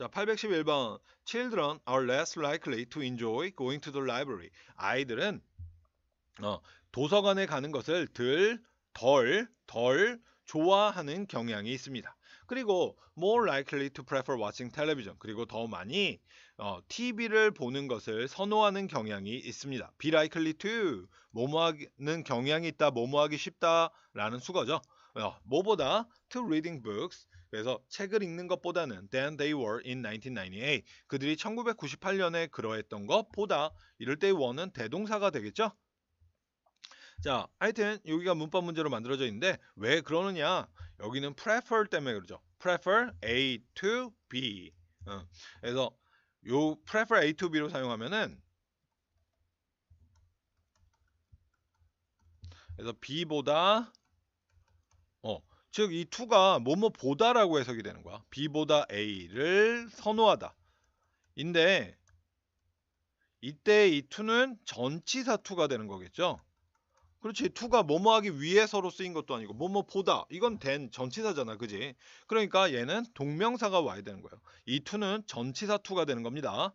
자, 811번. Children are less likely to enjoy going to the library. 아이들은 어, 도서관에 가는 것을 덜, 덜, 덜 좋아하는 경향이 있습니다. 그리고 more likely to prefer watching television. 그리고 더 많이 어, TV를 보는 것을 선호하는 경향이 있습니다. be likely to 뭐뭐하는 경향이 있다, 뭐뭐하기 쉽다라는 수거죠. 어, 뭐보다 to reading books 그래서 책을 읽는 것보다는 than they were in 1998 그들이 1998년에 그러했던 것보다 이럴 때의 were는 대동사가 되겠죠. 자, 하여튼 여기가 문법 문제로 만들어져 있는데 왜 그러느냐? 여기는 prefer 때문에 그러죠. prefer A to B. 어, 그래서 요 prefer A to B로 사용하면은 그래서 B보다 어, 즉 이 to가 뭐뭐 보다라고 해석이 되는 거야. B보다 A를 선호하다. 인데 이때 이 to는 전치사 to가 되는 거겠죠. 그렇지. to가 뭐뭐 하기 위해서로 쓰인 것도 아니고 뭐뭐 보다. 이건 된 전치사잖아. 그지? 그러니까 얘는 동명사가 와야 되는 거예요. 이 to는 전치사 to가 되는 겁니다.